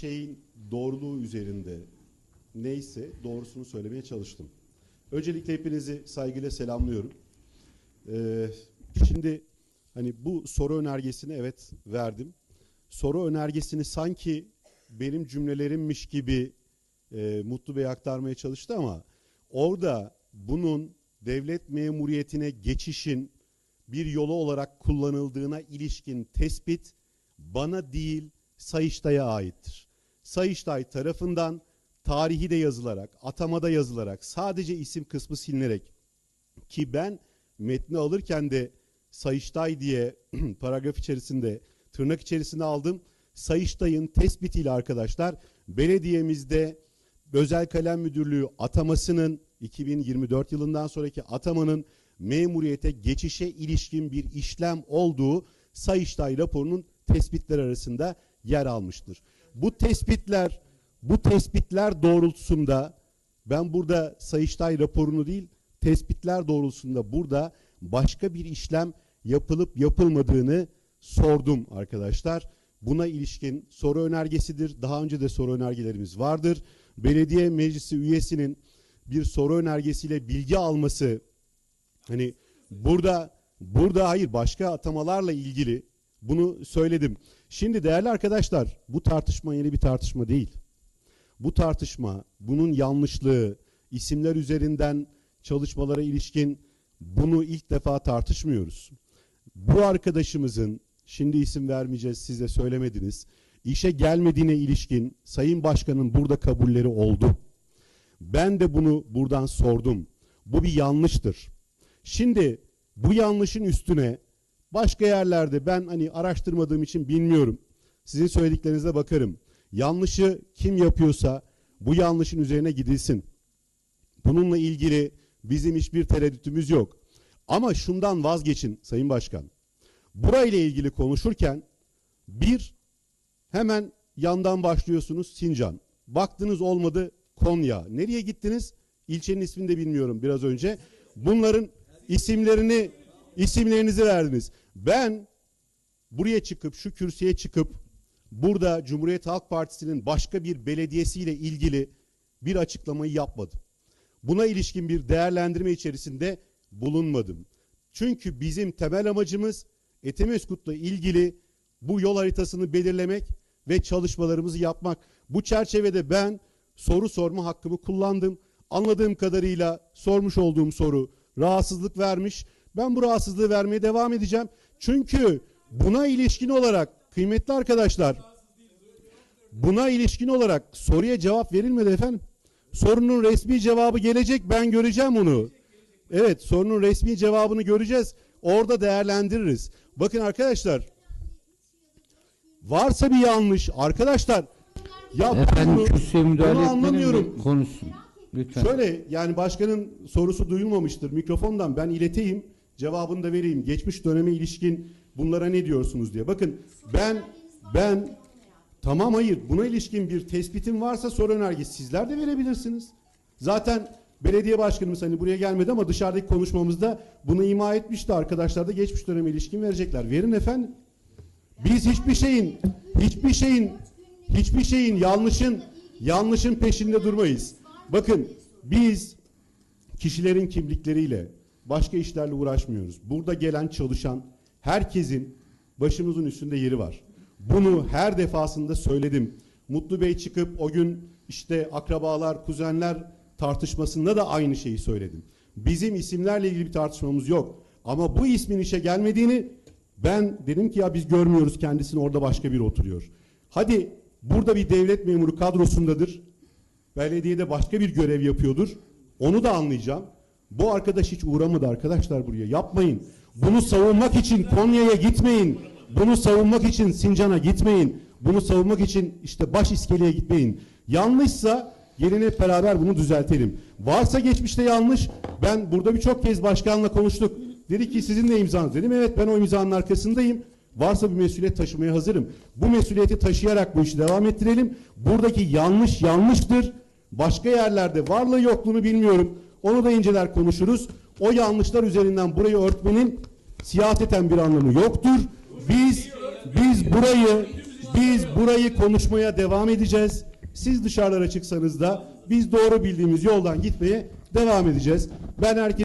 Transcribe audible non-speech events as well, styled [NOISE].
şeyin doğruluğu üzerinde neyse doğrusunu söylemeye çalıştım. Öncelikle hepinizi saygıyla selamlıyorum. Ee, şimdi hani bu soru önergesini evet verdim. Soru önergesini sanki benim cümlelerimmiş gibi e, Mutlu Bey aktarmaya çalıştı ama orada bunun devlet memuriyetine geçişin bir yolu olarak kullanıldığına ilişkin tespit bana değil Sayıştay'a aittir. Sayıştay tarafından tarihi de yazılarak, atamada yazılarak, sadece isim kısmı silinerek ki ben metni alırken de Sayıştay diye [CLEARS THROAT] paragraf içerisinde tırnak içerisinde aldım. Sayıştay'ın tespitiyle arkadaşlar belediyemizde özel kalem müdürlüğü atamasının 2024 yılından sonraki atamanın memuriyete geçişe ilişkin bir işlem olduğu Sayıştay raporunun tespitler arasında yer almıştır. Bu tespitler bu tespitler doğrultusunda ben burada Sayıştay raporunu değil tespitler doğrultusunda burada başka bir işlem yapılıp yapılmadığını sordum arkadaşlar. Buna ilişkin soru önergesidir. Daha önce de soru önergelerimiz vardır. Belediye meclisi üyesinin bir soru önergesiyle bilgi alması hani burada burada hayır başka atamalarla ilgili bunu söyledim. Şimdi değerli arkadaşlar bu tartışma yeni bir tartışma değil. Bu tartışma bunun yanlışlığı isimler üzerinden çalışmalara ilişkin bunu ilk defa tartışmıyoruz. Bu arkadaşımızın şimdi isim vermeyeceğiz size söylemediniz. işe gelmediğine ilişkin Sayın Başkan'ın burada kabulleri oldu. Ben de bunu buradan sordum. Bu bir yanlıştır. Şimdi bu yanlışın üstüne başka yerlerde ben hani araştırmadığım için bilmiyorum. Sizin söylediklerinize bakarım. Yanlışı kim yapıyorsa bu yanlışın üzerine gidilsin. Bununla ilgili bizim hiçbir tereddütümüz yok. Ama şundan vazgeçin Sayın Başkan. Burayla ilgili konuşurken bir hemen yandan başlıyorsunuz Sincan. Baktınız olmadı Konya. Nereye gittiniz? İlçenin ismini de bilmiyorum biraz önce. Bunların isimlerini isimlerinizi verdiniz. Ben buraya çıkıp şu kürsüye çıkıp burada Cumhuriyet Halk Partisi'nin başka bir belediyesiyle ilgili bir açıklamayı yapmadım. Buna ilişkin bir değerlendirme içerisinde bulunmadım. Çünkü bizim temel amacımız Etemeskut'la ilgili bu yol haritasını belirlemek ve çalışmalarımızı yapmak. Bu çerçevede ben soru sorma hakkımı kullandım. Anladığım kadarıyla sormuş olduğum soru rahatsızlık vermiş. Ben bu rahatsızlığı vermeye devam edeceğim. Çünkü buna ilişkin olarak kıymetli arkadaşlar buna ilişkin olarak soruya cevap verilmedi efendim. Sorunun resmi cevabı gelecek ben göreceğim onu. Evet sorunun resmi cevabını göreceğiz. Orada değerlendiririz. Bakın arkadaşlar varsa bir yanlış arkadaşlar ya Efendim bunu- kürsüye müdahale bunu anlamıyorum. konuşsun. Lütfen. Şöyle yani başkanın sorusu duyulmamıştır. Mikrofondan ben ileteyim. Cevabını da vereyim. Geçmiş döneme ilişkin bunlara ne diyorsunuz diye. Bakın ben ben tamam hayır buna ilişkin bir tespitim varsa soru önergesi sizler de verebilirsiniz. Zaten belediye başkanımız hani buraya gelmedi ama dışarıdaki konuşmamızda bunu ima etmişti. Arkadaşlar da geçmiş döneme ilişkin verecekler. Verin efendim. Biz hiçbir şeyin hiçbir şeyin hiçbir şeyin yanlışın yanlışın peşinde durmayız. Bakın biz kişilerin kimlikleriyle başka işlerle uğraşmıyoruz. Burada gelen çalışan herkesin başımızın üstünde yeri var. Bunu her defasında söyledim. Mutlu Bey çıkıp o gün işte akrabalar, kuzenler tartışmasında da aynı şeyi söyledim. Bizim isimlerle ilgili bir tartışmamız yok. Ama bu ismin işe gelmediğini ben dedim ki ya biz görmüyoruz kendisini orada başka biri oturuyor. Hadi burada bir devlet memuru kadrosundadır. Belediyede başka bir görev yapıyordur. Onu da anlayacağım. Bu arkadaş hiç uğramadı arkadaşlar buraya. Yapmayın. Bunu savunmak için Konya'ya gitmeyin. Bunu savunmak için Sincan'a gitmeyin. Bunu savunmak için işte baş iskeleye gitmeyin. Yanlışsa gelin beraber bunu düzeltelim. Varsa geçmişte yanlış. Ben burada birçok kez başkanla konuştuk. Dedi ki sizin de imzanız. Dedim evet ben o imzanın arkasındayım. Varsa bir mesuliyet taşımaya hazırım. Bu mesuliyeti taşıyarak bu işi devam ettirelim. Buradaki yanlış yanlıştır. Başka yerlerde varlığı yokluğunu bilmiyorum. Onu da inceler konuşuruz. O yanlışlar üzerinden burayı örtmenin siyaseten bir anlamı yoktur. Biz biz burayı Biz burayı konuşmaya devam edeceğiz. Siz dışarılara çıksanız da biz doğru bildiğimiz yoldan gitmeye devam edeceğiz. Ben herkes